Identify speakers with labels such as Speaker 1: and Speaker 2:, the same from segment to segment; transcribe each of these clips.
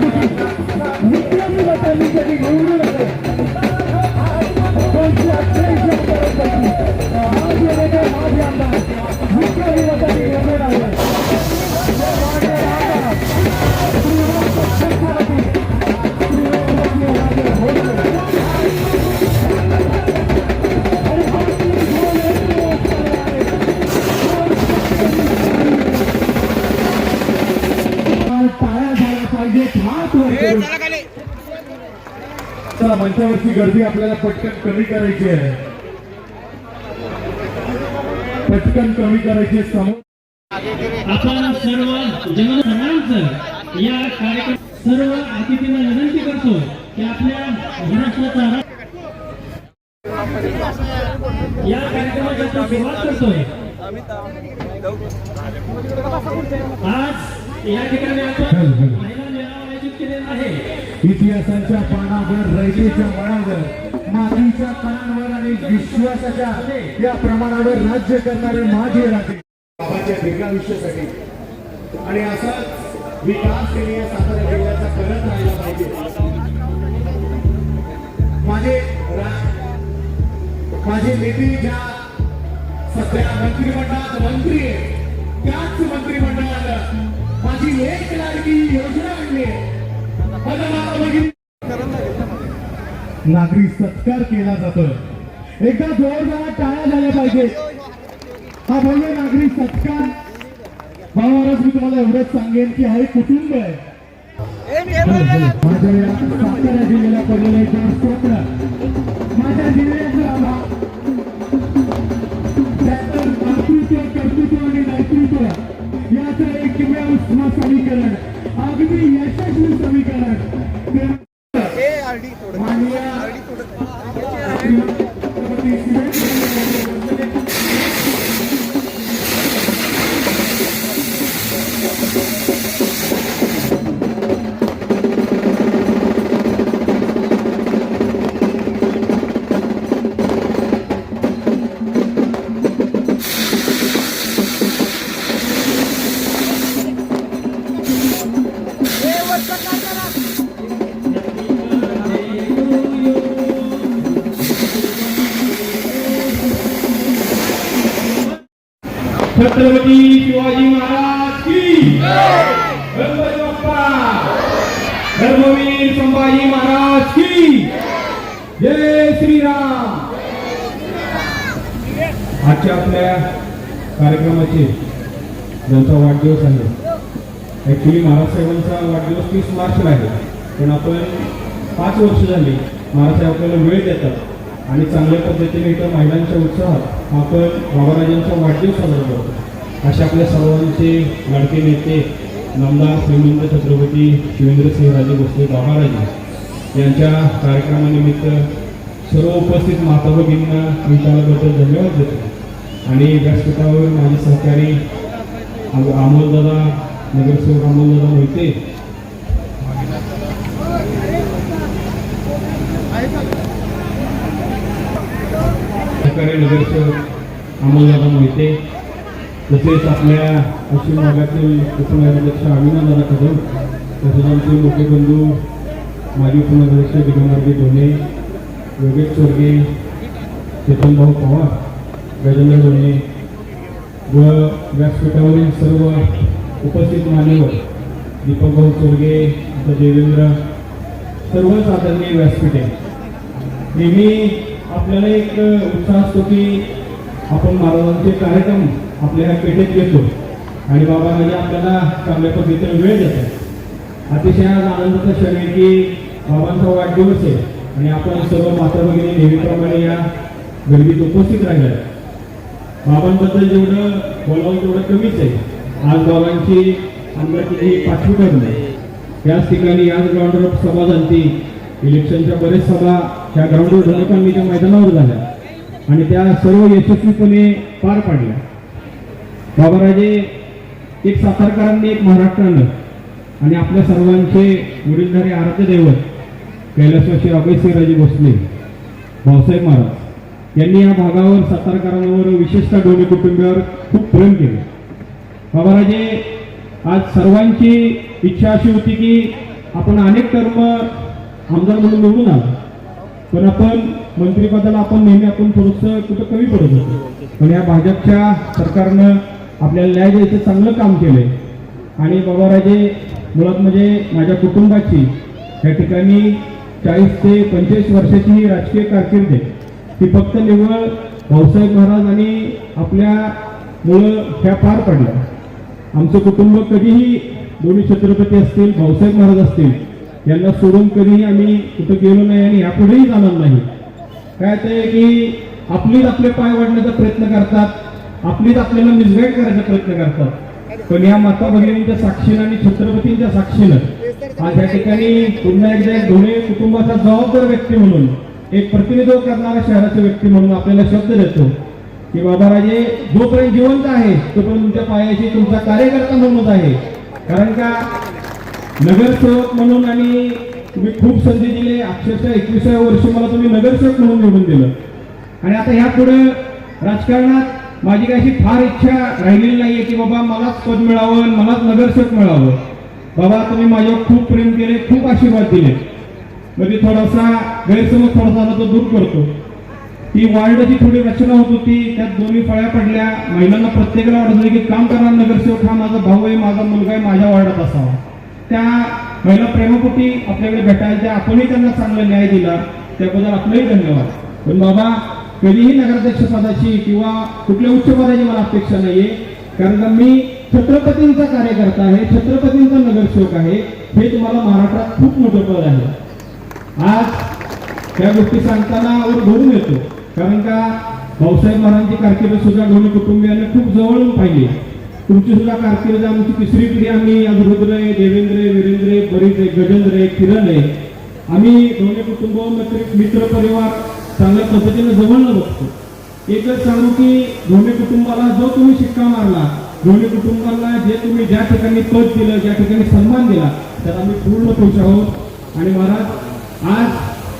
Speaker 1: Thank you. मंचावरची गर्दी आपल्याला पटकन कमी करायची आहे. पटकन कमी करायची. समोर.
Speaker 2: आपण सर्व जनसमांचं या कार्यक्रम सर्व अतिथींना विनंती करतो की आपल्या महाराष्ट्राचा या कार्यक्रमाची आपण सुरुवात करतोय. आज या ठिकाणी आपण महिला मेळावा आयोजित केलेला आहे.
Speaker 1: इतिहासाच्या पानावर रयतेच्या मळावर मातीच्या कणांवर आणि विश्वासाच्या या प्रमाणावर राज्य करणारे माझे राजे. बाबाच्या दीर्घायुष्यासाठी. आणि असाच विकास त्यांनी या सातारा जिल्ह्याचा करत राहिला पाहिजे. माझे माझे नेते ज्या सध्या मंत्रिमंडळात मंत्री आहे त्याच मंत्रिमंडळात माझी एक लाडकी योजना आणली आहे. नागरी सत्कार केला जातो. एकदा जोरदार टाळ्या झाल्या पाहिजे. हा भव्य नागरी सत्कार. महाराज मी तुम्हाला एवढंच सांगेन की हा एक कुटुंब आहे. माझ्या या सातारा जिल्ह्याला पडलेलं एक स्वप्न. माझ्या जिल्ह्याचं छत्रपती शिवाजी
Speaker 3: महाराज की गणपती बाप्पा धर्मवीर संभाजी महाराज की जय श्रीराम! आजच्या आपल्या कार्यक्रमाचे ज्यांचा वाढदिवस आहे ॲक्च्युली महाराजसाहेबांचा वाढदिवस तीस मार्चला आहे पण आपण पाच वर्ष झाली महाराजसाहेब आपल्याला वेळ देतात. आणि चांगल्या पद्धतीने इथं महिलांच्या उत्साहात आपण बाबाराजांचा वाढदिवस साजरा करतो. अशा आपल्या सर्वांचे लाडके नेते नामदार श्रीमंत छत्रपती शिवेंद्रसिंहराजे भोसले बाबाराजे यांच्या कार्यक्रमानिमित्त सर्व उपस्थित माता भगिनींना मी धन्यवाद देतो. आणि व्यासपीठावर माझे सहकारी अमोलदादा नगरसेवक अमोलदादा मोहिते. सहकार्य नगरसेवक अमोलदादा मोहिते तसेच आपल्या पश्चिम भागातील उपनगराध्यक्ष अभिनंदादा कदम तसेच आमचे मोठे बंधू माजी उपनगराध्यक्ष दिगंबरजी धोने योगेश चोरगे चेतनभाऊ पवार गजेंद्र धोने व व्यासपीठावरील सर्व उपस्थित मान्यवर दीपकभाऊ चोरगे देवेंद्र सर्वच आदरणीय व्यासपीठे. नेहमी आपल्याला एक उत्साह असतो की आपण महाराजांचे कार्यक्रम आपल्या पेठेत घेतो. आणि बाबा म्हणजे आपल्याला चांगल्या पद्धतीने वेळ देतात. अतिशय आज आनंदाचा क्षण आहे की बाबांचा वाढदिवस आहे आणि आपण सर्व माता भगिनी नेहमीप्रमाणे या गर्दीत उपस्थित राहिल्या बाबांबद्दल जेवढं बोलावं तेवढं कमीच आहे. आज बाबांची आमदारकी ही पाचवी याच ठिकाणी याच ग्राउंडवर सभा झाली इलेक्शनच्या बरेच सभा त्या ग्राउंडवर धनुकांनीच्या मैदानावर झाल्या आणि त्या सर्व यशस्वीपणे पार पाडल्या बाबाराजे एक सातारकरांनी एक महाराष्ट्रानं आणि आपल्या सर्वांचे वडीलधारे आराध्य दैवत कैलासवासी अभयसिंहराजे भोसले भाऊसाहेब महाराज यांनी या भागावर सातारकरांवर विशेषतः डोने कुटुंबियावर खूप प्रेम केलं. बाबाराजे आज सर्वांची इच्छा अशी होती की आपण अनेक टर्म आमदार म्हणून निवडून आलो. पण आपण मंत्रिपदाला आपण नेहमी आपण थोडंसं कुठं कमी पडत होतो. पण या भाजपच्या सरकारनं आपल्याला न्याय द्यायचं चांगलं काम केलंय. आणि बाबाराजे मुळात म्हणजे माझ्या कुटुंबाची या ठिकाणी चाळीस ते पंचवीस वर्षाची राजकीय कारकीर्द आहे. ती फक्त निव्वळ भाऊसाहेब महाराज आणि आपल्या मुळं ह्या पार पडल्या. आमचं कुटुंब कधीही दोन्ही छत्रपती असतील भाऊसाहेब महाराज असतील यांना सोडून कधीही आम्ही कुठं गेलो नाही आणि यापुढेही जाणार नाही. काय ते की आपलीच आपले पाय वाढण्याचा प्रयत्न करतात आपलीच आपल्याला मिसगाईड करायचा प्रयत्न करतात. पण या माता भगिनींच्या साक्षीनं आणि छत्रपतींच्या साक्षीनं आज या ठिकाणी पुन्हा एकदा एक कुटुंबाचा जबाबदार व्यक्ती म्हणून एक प्रतिनिधित्व करणारा शहराचा व्यक्ती म्हणून आपल्याला शब्द देतो की बाबा राजे जोपर्यंत जिवंत आहे तोपर्यंत तुमच्या पायाशी तुमचा कार्यकर्ता म्हणून आहे. कारण का? नगरसेवक म्हणून आणि तुम्ही खूप संधी दिली. अक्षरशः एकविसाव्या वर्षी मला तुम्ही नगरसेवक म्हणून निवडून दिलं. आणि आता ह्यापुढे राजकारणात माझी काही फार इच्छा राहिलेली नाहीये की बाबा मलाच पद मिळावं आणि मलाच नगरसेवक मिळावं. बाबा तुम्ही माझ्यावर खूप प्रेम केले खूप आशीर्वाद दिले. म्हणजे थोडासा गैरसमज थोडासा तो दूर करतो. ती वार्डची थोडी रचना होत होती त्यात दोन्ही फळ्या पडल्या. महिलांना प्रत्येकाला वाटत होती की काम करणार नगरसेवक हा माझा भाऊ आहे माझा मुलगा आहे माझ्या वार्डात असावा. त्या महिला प्रेमपोटी आपल्याकडे भेटायच्या आपणही त्यांना चांगला न्याय दिला त्याबद्दल आपलंही धन्यवाद. पण बाबा कधीही नगराध्यक्ष पदाची किंवा कुठल्या उच्च पदाची मला अपेक्षा नाहीये कारण का मी छत्रपतींचा कार्यकर्ता आहे छत्रपतींचा नगरसेवक आहे हे तुम्हाला महाराष्ट्रात खूप मोठं पद आहे. आज त्या गोष्टी सांगताना वर भरून येतो कारण का भाऊसाहेब महाराजांची कारकीर्द सुद्धा दोन्ही कुटुंबियांनी खूप जवळून पाहिली तुमची सुद्धा कारकीर्द आमची तिसरी पिढी आम्ही आज आहे देवेंद्र आहे वीरेंद्र आहे बरीच आहे गजेंद्र आहे किरण आहे. आम्ही दोन्ही कुटुंब मित्र मित्र परिवार चांगल्या पद्धतीने जवळनं बघतो. एकच सांगू की दोन्ही कुटुंबाला जो तुम्ही शिक्का मारला दोन्ही कुटुंबाला जे तुम्ही ज्या ठिकाणी पद दिलं ज्या ठिकाणी सन्मान दिला त्यात आम्ही पूर्ण खुश आहोत. आणि महाराज आज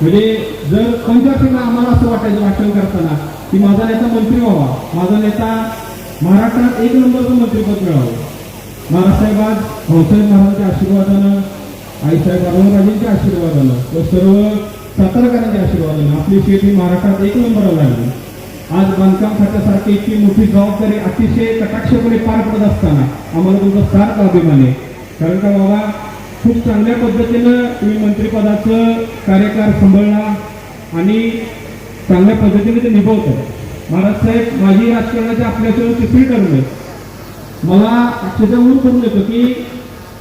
Speaker 3: म्हणजे जर पंचायतीनं आम्हाला असं वाटायचं वाटण करताना की माझा नेता मंत्री व्हावा माझा नेता महाराष्ट्रात एक नंबरचं मंत्रिपद मिळावं महाराष्ट्राबाद आज भाऊसाहेब महाराजांच्या आशीर्वादानं आईसाहेब राजेंच्या आशीर्वादानं व सर्व सातारकरांच्या आशीर्वादानं आपली शेती महाराष्ट्रात एक नंबरला लागली आज बांधकाम खात्यासारखी इतकी मोठी जबाबदारी अतिशय कटाक्षपणे पार पडत असताना आम्हाला तुमचा सार्थ अभिमान आहे. कारण का बाबा खूप चांगल्या पद्धतीनं तुम्ही मंत्रिपदाचं कार्यकार सांभाळला आणि चांगल्या पद्धतीने ते निभवतात महाराज साहेब माझी राजकारणाची आपल्यासोबत तिसरी टर्म आहे. मला अक्षरशः ऊर करून येतो की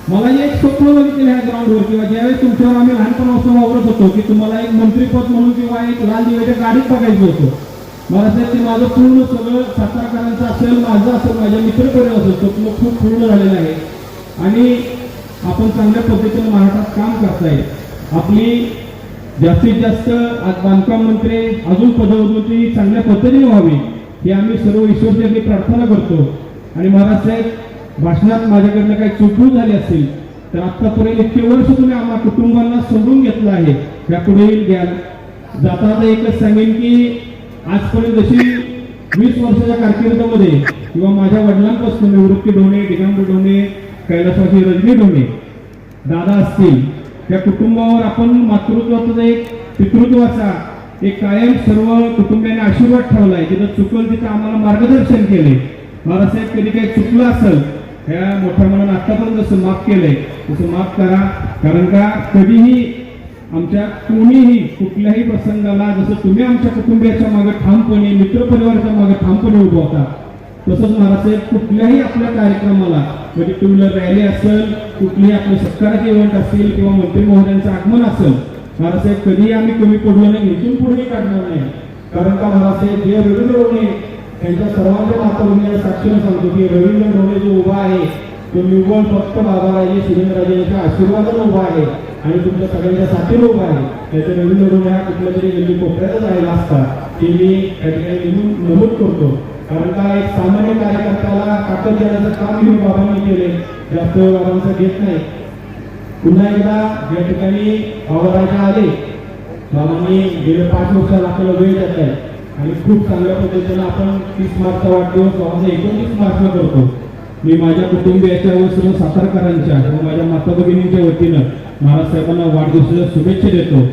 Speaker 3: मला एक स्वप्न बघितलं ह्या ग्राउंडवर किंवा ज्यावेळेस तुमच्यावर आम्ही लहानपणापासून वावरत होतो की तुम्हाला एक मंत्रीपद म्हणून किंवा एक लाल दिव्याच्या गाडीत बघायचं होतं. मला साहेब ते माझं पूर्ण सगळं सातारकरांचं असेल माझं असेल माझ्या मित्रपरिवार असेल स्वप्न खूप पूर्ण झालेलं आहे. आणि आपण चांगल्या पद्धतीने महाराष्ट्रात काम करताय. आपली जास्तीत जास्त आज बांधकाम मंत्री अजून पदोन्नती चांगल्या पद्धतीने व्हावी हे आम्ही सर्व ईश्वरचरणी प्रार्थना करतो. आणि महाराज साहेब भाषणात माझ्याकडनं काही चुकून झाली असेल तर आतापर्यंत इतके वर्ष तुम्ही आम्हा कुटुंबांना समजून घेतलं आहे. यापुढेही घ्याल जाता एकच सांगेन की आजपर्यंत जशी वीस वर्षाच्या कारकिर्दीमध्ये किंवा माझ्या वडिलांपासून निवृत्ती डोणे डिगांब डोणे कैलासवासी रजनी डोणे दादा असतील त्या कुटुंबावर आपण मातृत्वाचा एक पितृत्वाचा एक कायम सर्व कुटुंबियांनी आशीर्वाद ठेवलाय. जिथं चुकल तिथं आम्हाला मार्गदर्शन केले बाळासाहेब कधी काही चुकलं असेल ह्या मोठ्या मनानं आतापर्यंत जसं माफ केलंय तसं माफ करा. कारण का कधीही आमच्या कोणीही कुठल्याही प्रसंगाला जसं तुम्ही आमच्या कुटुंबियाच्या मागे ठामपणे मित्रपरिवाराच्या मागे ठामपणे उभं होता तसंच महाराजसाहेब कुठल्याही आपल्या कार्यक्रमाला म्हणजे टू व्हीलर रॅली असेल कुठली आपले सत्काराचे इव्हेंट असतील किंवा मंत्री महोदयांचं आगमन असेल महाराजसाहेब कधीही आम्ही कमी पडलो नाही इथून पुढे काढणार नाही. कारण का महाराजसाहेब जे रवींद्र डोणे त्यांच्या सर्वांच्या मातृभूमीला साक्षीने सांगतो की रवींद्र डोणे जो उभा आहे तो निव्वळ फक्त बाबाराजे सुरेंद्रराजे यांच्या आशीर्वादाने उभा आहे आणि तुमच्या सगळ्यांच्या साथीने उभा आहे. त्याचे रवींद्र डोणे हा कुठल्या तरी गल्ली कोपऱ्यातच राहिला असता ते मी त्या ठिकाणी नमूद करतो. कारण का एक सामान्य कार्यकर्त्याला ताकद देण्याचं काम घेऊन बाबांनी केले. जास्त वेळ बाबांचा घेत नाही. पुन्हा एकदा या ठिकाणी बाबाराजा आले बाबांनी गेले पाच वर्षाला आपल्याला वेळ देत आहे. आणि खूप चांगल्या पद्धतीनं आपण तीस मार्चचा वाढदिवस बाबांचा एकोणतीस मार्चला करतो. मी माझ्या कुटुंबियाच्या व सर्व सातारकरांच्या व माझ्या माता भगिनींच्या वतीनं महाराज साहेबांना वाढदिवसाच्या शुभेच्छा देतो.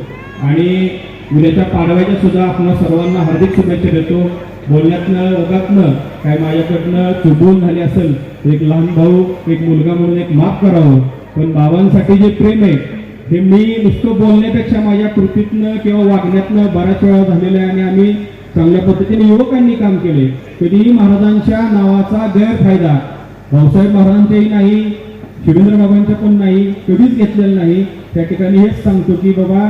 Speaker 3: आणि उद्याच्या पाडव्याच्या सुद्धा आपण सर्वांना हार्दिक शुभेच्छा देतो. बोलण्यातनं ओघातनं काय माझ्याकडनं चुकवून झाली असेल एक लहान भाऊ एक मुलगा म्हणून एक माफ करावं. पण बाबांसाठी जे प्रेम आहे हे मी नुसतं बोलण्यापेक्षा माझ्या कृतीतनं किंवा वागण्यातनं बऱ्याच वेळा झालेलं आहे आणि आम्ही चांगल्या पद्धतीने युवकांनी काम केले कधीही महाराजांच्या नावाचा गैरफायदा भाऊसाहेब महाराजांचाही नाही शिवेंद्र बाबांचा पण नाही कधीच घेतलेलं नाही. त्या ठिकाणी हेच सांगतो की बाबा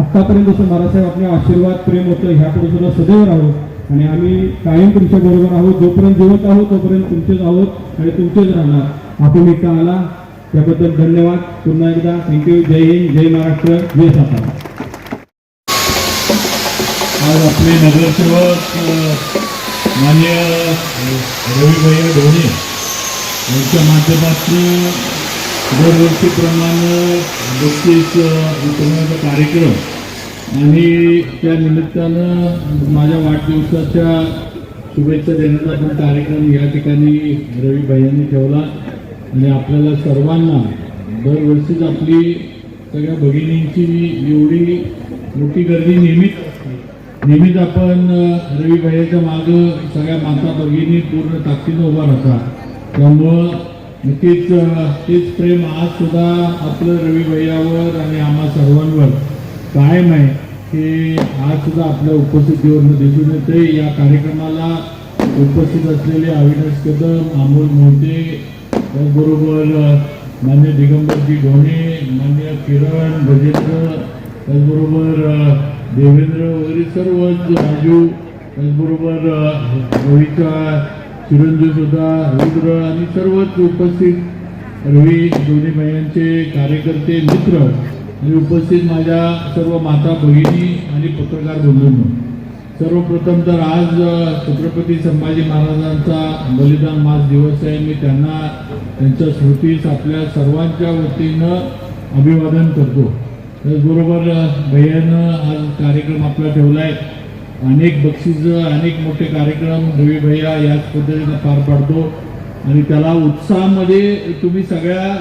Speaker 3: आत्तापर्यंत जसं महाराजसाहेब आपले आशीर्वाद प्रेम होतं ह्यापुढे सुद्धा सदैव राहू. आणि आम्ही कायम तुमच्या बरोबर आहोत. जोपर्यंत जिवंत आहोत तोपर्यंत तुमचेच आहोत आणि तुमचेच राहणार. आपण इथं आला. त्याबद्दल धन्यवाद. पुन्हा एकदा थँक्यू जय हिंद जय महाराष्ट्र जय सातारा.
Speaker 4: आज आपले नगरसेवक मान्य रविभैया ढोणे यांच्या माध्यमातून दरवर्षीप्रमाणे नुकतीच वितरणाचा कार्यक्रम आणि त्या निमित्तानं माझ्या वाढदिवसाच्या शुभेच्छा देण्याचा पण कार्यक्रम या ठिकाणी रविभैयांनी ठेवला. आणि आपल्याला सर्वांना दरवर्षीच आपली सगळ्या भगिनींची एवढी मोठी गर्दी नेहमीच असते. नेहमीच आपण रवी भाईच्या मागं सगळ्या माता भगिनी पूर्ण ताकदीनं उभा राहतात. त्यामुळं नक्कीच तेच प्रेम आज सुद्धा आपलं रविभैयावर आणि आम्हा सर्वांवर कायम आहे. हे आज सुद्धा आपल्या उपस्थितीवरून दिसून येते या कार्यक्रमाला उपस्थित असलेले अविनाश कदम अमोल मोहिते त्याचबरोबर मान्य दिगंबरजी ढोणे मान्य किरण भजेंद्र त्याचबरोबर देवेंद्र वगैरे सर्वच राजू त्याचबरोबर अ, रोहितचा चिरंजीव सुद्धा रुद्र आणि सर्वच उपस्थित रवी दोन्ही महिन्यांचे कार्यकर्ते मित्र. आणि उपस्थित माझ्या सर्व माता भगिनी आणि पत्रकार बंधूंनो. सर्वप्रथम तर आज छत्रपती संभाजी महाराजांचा बलिदान मास दिवस आहे. मी त्यांना त्यांच्या स्मृतीस आपल्या सर्वांच्या वतीनं अभिवादन करतो. त्याचबरोबर भैयानं आज कार्यक्रम आपला ठेवला आहे. अनेक बक्षीस अनेक मोठे कार्यक्रम रवी भैया याच पद्धतीनं पार पाडतो. आणि त्याला उत्साहामध्ये तुम्ही सगळ्या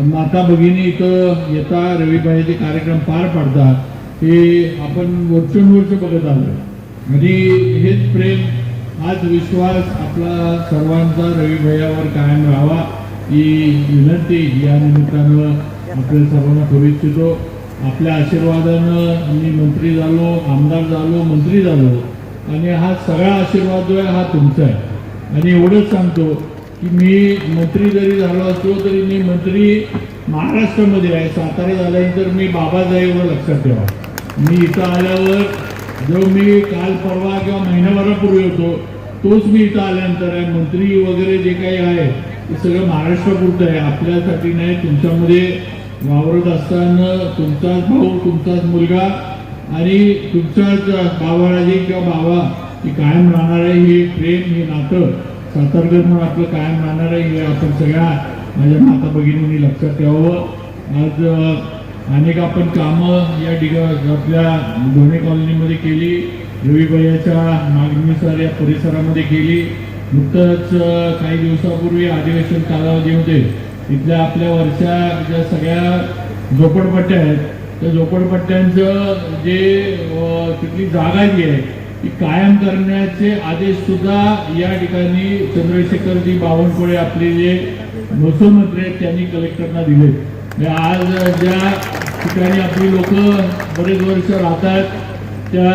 Speaker 4: माता भगिनी इथं येता रवीबाईचे कार्यक्रम पार पाडतात हे आपण वर्षोनवर्ष बघत आलो आणि हेच प्रेम हाच विश्वास आपला सर्वांचा रवी कायम राहावा ही विनंती या निमित्तानं आपल्या सर्वांना करू इच्छितो. आपल्या आशीर्वादानं मी मंत्री झालो आमदार झालो मंत्री झालो. आणि हा सगळा आशीर्वाद जो आहे हा तुमचा आहे. आणि एवढंच सांगतो की मी मंत्री जरी झालो असलो तरी मी मंत्री महाराष्ट्रामध्ये आहे. सातारा झाल्यानंतर मी बाबासाहेबवर लक्षात ठेवा. मी इथं आल्यावर जो मी काल परवा किंवा महिन्याभरापूर्वी होतो तोच मी इथं आल्यानंतर आहे. मंत्री वगैरे जे काही आहे ते सगळं महाराष्ट्रापुरतं आहे. आपल्यासाठी नाही तुमच्यामध्ये वावरत असताना तुमचाच भाऊ तुमचाच मुलगा आणि तुमचाच बाबाराजी किंवा बाबा ही कायम राहणार आहे हे प्रेम हे नातं. सतर्ग म्हणून आपलं कायम राहणार आहे हे आपण सगळ्या माझ्या माता भगिनींनी लक्षात ठेवावं. आज अनेक आपण कामं या ठिका आपल्या दोन्ही कॉलनीमध्ये केली रविबाईच्या मागणीनुसार या परिसरामध्ये केली. नुकतंच काही दिवसापूर्वी अधिवेशन कालावधी होते. इथल्या आपल्या वरच्या ज्या सगळ्या झोपडपट्ट्या आहेत त्या झोपडपट्ट्यांचं जे तिथली जागा जी आहे कायम करण्याचे आदेश सुद्धा या ठिकाणी चंद्रशेखरजी बावनकुळे आपले जे महसूलमंत्री आहेत त्यांनी कलेक्टरना दिले. आज ज्या ठिकाणी आपली लोक बरेच वर्ष राहतात त्या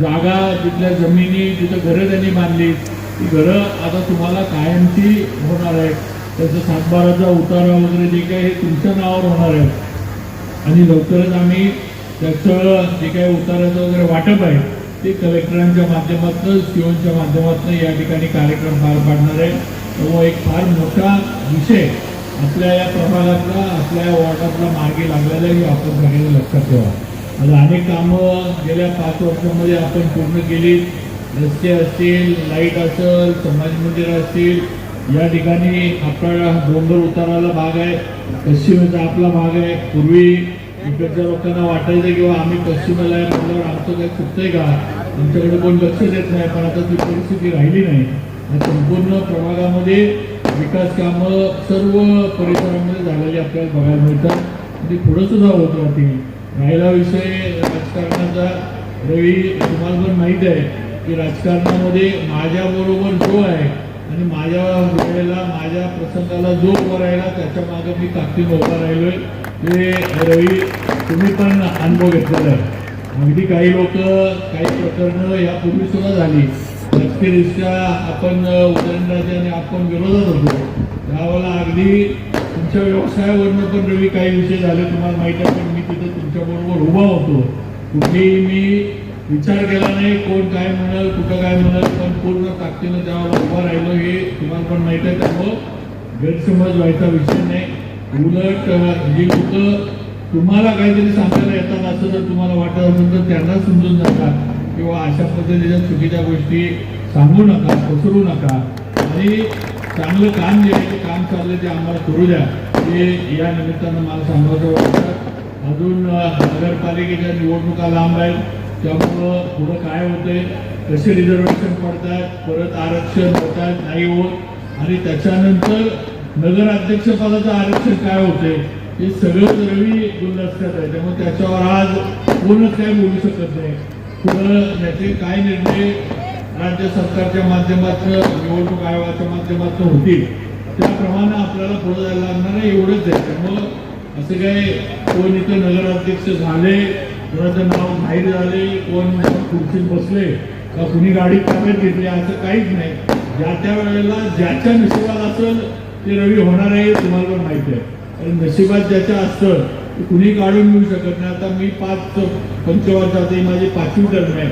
Speaker 4: जागा तिथल्या जमिनी तिथं घरं त्यांनी बांधली ती घरं आता तुम्हाला कायमची होणार आहे त्याचं सातबाराचा उतारा वगैरे जे काही हे तुमच्या नावावर होणार आहे आणि लवकरच आम्ही त्याचं जे काही उताराचं वगैरे वाटप आहे ते कलेक्टरांच्या माध्यमातून सीओच्या माध्यमातून या ठिकाणी कार्यक्रम पार पाडणार आहे. तो एक फार मोठा विषय आपल्या या प्रभागातला आपल्या या वॉर्डातला मार्गी लागलेला आहे हे आपण सगळ्यांनी लक्षात ठेवा. आज अनेक कामं गेल्या पाच वर्षामध्ये आपण पूर्ण केली. रस्ते असतील लाइट असेल समाज मंदिर असतील या ठिकाणी आपला डोंगर उताराला भाग आहे. पश्चिमेचा आपला भाग आहे. पूर्वी इकडच्या लोकांना वाटायचं किंवा आम्ही पश्चिमेला आहे म्हटल्यावर आमचं काही चुकतंय का? आमच्याकडे कोण लक्ष देत नाही. पण आता ती परिस्थिती राहिली नाही. या संपूर्ण प्रभागामध्ये विकास कामं सर्व परिसरामध्ये झालेली आपल्याला बघायला मिळतात. ते पुढं सुद्धा होत राहतील राहिला विषय राजकारणाचा रवी तुम्हाला पण माहीत आहे की राजकारणामध्ये माझ्याबरोबर जो आहे आणि माझ्या वेळेला माझ्या प्रसंगाला जो उभा राहिला त्याच्या मागं मी ताकदीनं उभा राहिलोय. ते रवी तुम्ही पण अनुभव घेतलेला आहे. अगदी काही लोक काही प्रकरणं यापूर्वी सुद्धा झाली. राजकीयदृष्ट्या आपण उदयनराजे आणि आपण विरोधात होतो. त्यावेळेला अगदी तुमच्या व्यवसायावरनं पण रवी काही विषय झाले तुम्हाला माहिती आहे पण मी तिथं तुमच्याबरोबर उभा होतो. कुठेही मी विचार केला नाही कोण काय म्हणाल कुठं काय म्हणाल पण पूर्ण ताकदीनं त्यावेळेला उभा राहिलो हे तुम्हाला पण माहीत आहे त्यामुळं गैरसमज व्हायचा विषय नाही. उलट हे म्हणजे लोक तुम्हाला काहीतरी सांगायला येतात असं जर तुम्हाला वाटत असेल तर त्यांना समजून जातात किंवा अशा पद्धतीच्या चुकीच्या गोष्टी सांगू नका पसरू नका. आणि चांगलं काम जे आहे ते काम चाललं ते आम्हाला करू द्या. हे या निमित्तानं मला सांगायचं वाटतं. अजून नगरपालिकेच्या निवडणुका लांब आहेत. त्यामुळं पुढं काय होतंय कसे रिझर्वेशन पडतात परत आरक्षण होतात नाही होत. आणि त्याच्यानंतर नगराध्यक्षपदाचं आरक्षण काय होतंय हे सगळं रवी गुलदस्त्यात आहे त्यामुळे त्याच्यावर आज कोणच काय बोलू शकत नाही. पुढं याचे काय निर्णय राज्य सरकारच्या माध्यमातून निवडणूक आयोगाच्या माध्यमातून होतील त्याप्रमाणे आपल्याला पुढे जायला लागणार आहे एवढंच आहे. त्यामुळं असं काय कोण इथं नगराध्यक्ष झाले कोणाचं नाव बाहेर झाले कोण खुर्चीत बसले का कुणी गाडी ताब्यात घेतली असं काहीच नाही. ज्या त्या वेळेला ज्याच्या नशिबात असेल ते रवी होणार आहे तुम्हाला पण माहिती आहे. आणि नशिबात ज्याच्या असतं ते कुणी काढून मिळू शकत नाही. आता मी पाच पंचवर्षात ते माझी पाचवी टर्म आहे.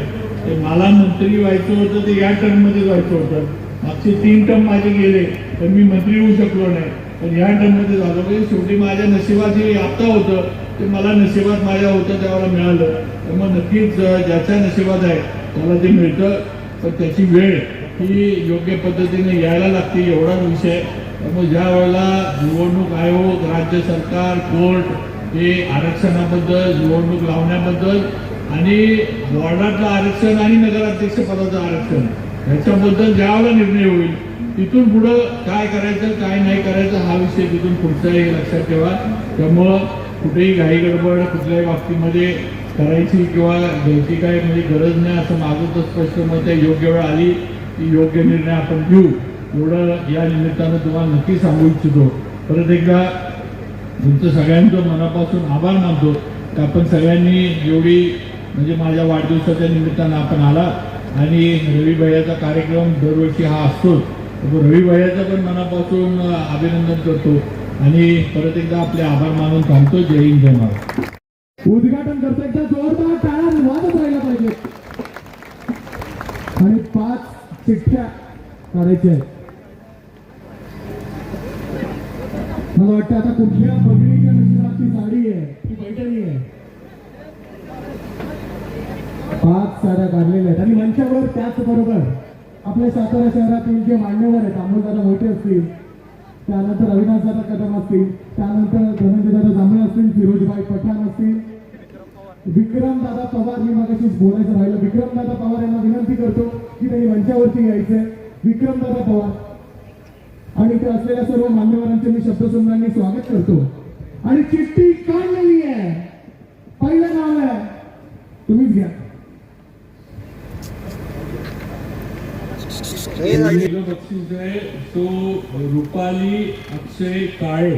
Speaker 4: ते मला मंत्री व्हायचं होतं ते या टर्ममध्येच व्हायचं होतं. मागचे तीन टर्म माझे गेले पण मी मंत्री होऊ शकलो नाही. पण या टर्ममध्ये झालो. म्हणजे शेवटी माझ्या नशिबात हे आता होतं ते मला नशिबात माझ्या होतं त्यावेळेला मिळालं. त्यामुळे नक्कीच ज्याच्या नशिबात आहे त्याला ते मिळतं. पण त्याची वेळ ही योग्य पद्धतीने यायला लागते एवढाच विषय. त्यामुळे ज्या वेळेला निवडणूक आयोग राज्य सरकार कोर्ट हे आरक्षणाबद्दल निवडणूक लावण्याबद्दल आणि वॉर्डातलं आरक्षण आणि नगराध्यक्ष पदाचं आरक्षण ह्याच्याबद्दल ज्या वेळेला निर्णय होईल तिथून पुढं काय करायचं काय नाही करायचं हा विषय तिथून पुढचा हे लक्षात ठेवा. त्यामुळं कुठेही घाई गडबड कुठल्याही बाबतीमध्ये करायची किंवा घ्यायची काय म्हणजे गरज नाही असं माझं तर स्पष्ट मत आहे. योग्य वेळ आली की योग्य निर्णय आपण घेऊ. एवढं या निमित्तानं तुम्हाला नक्की सांगू इच्छितो. परत एकदा तुमचं सगळ्यांचं मनापासून आभार मानतो की आपण सगळ्यांनी एवढी म्हणजे माझ्या वाढदिवसाच्या निमित्तानं आपण आला आणि रवी भैयाचा कार्यक्रम दरवर्षी हा असतोच. तर रवी भैयाचं पण मनापासून अभिनंदन करतो आणि परत एकदा आपले आभार मानून थांबतो. जय हिंद जय महाराज
Speaker 1: उद्घाटन करतो एकदा जोरदार टाळा वाजत राहिला पाहिजे. आणि पाच चिठ्ठ्या करायच्या आहेत. मला वाटतं आता कुठल्या बघणीच्या नशिबाची साडी आहे ती पैठणी आहे. पाच साड्या काढलेल्या आहेत. आणि मंचावर त्याचबरोबर आपल्या सातारा शहरातील जे मान्यवर आहेत अमोलदादा मोठे असतील त्यानंतर अविनाशदादा कदम असतील त्यानंतर धनंजयदादा जांभळे असतील फिरोजभाई पठाण असतील. विक्रमदादा पवार मी मगाशीच बोलायचं राहिलं. विक्रमदादा पवार यांना विनंती करतो की त्यांनी मंचावरती यायचंय. विक्रमदादा पवार आणि इथे असलेल्या सर्व मान्यवरांचे मी शब्दसुंदरांनी स्वागत करतो. आणि चिठ्ठी काढलेली आहे? पहिलं नाव आहे. तुम्हीच घ्या.
Speaker 4: पहिलं बक्षीस आहे. तो रुपाली अक्षय काळे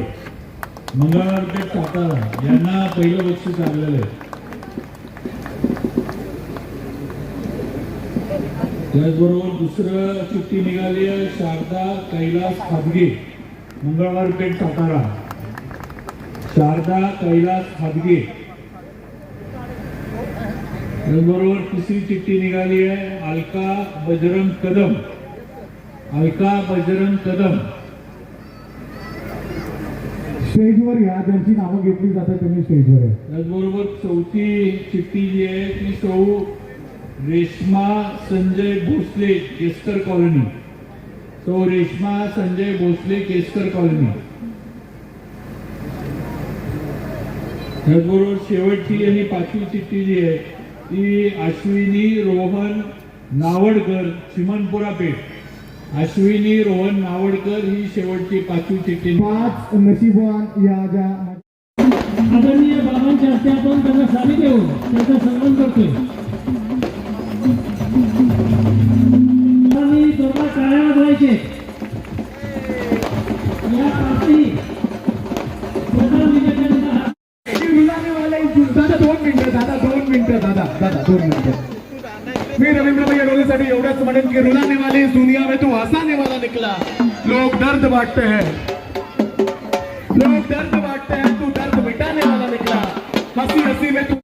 Speaker 4: मंगळवारपेठ सातारा यांना पहिलं बक्षीस आलेलं आहे. त्याचबरोबर दुसरं चिठ्ठी निघाली आहे शारदा कैलास खादगे मंगळवार पेठ सातारा. शारदा कैलास खादगे त्याचबरोबर तिसरी चिठ्ठी निघाली आहे अलका बजरंग कदम. अलका बजरंग कदम.
Speaker 1: स्टेजवर या ज्यांची नावं घेतली जातात त्यांनी स्टेजवर
Speaker 4: त्याचबरोबर चौथी चिठ्ठी जी आहे ती सौ रेश्मा संजय भोसले केसकर कॉलनी. सौ रेश्मा संजय भोसले केसकर कॉलनी. त्याचबरोबर शेवटची आणि पाचवी चिठ्ठी जी आहे ती अश्विनी रोहन नावडकर चिमनपुरा पेठ. अश्विनी रोहन नावडकर ही शेवटची पाचवी चिठ्ठी.
Speaker 1: पाच नशीबवान या ज्या
Speaker 2: आदरणीय बाबांच्या हस्ते आपण त्यांना साली देऊन त्यांचा सन्मान करतोय.
Speaker 1: मी रवींद्र भैया डोलेसाठी एवढंच म्हणेन की रुलाने वाले दुनिया में तू हंसाने वाला निकला लोग दर्द बांटते हैं लोग दर्द बांटते हैं तू दर्द मिटाने वाला निकला हंसी हंसी में तू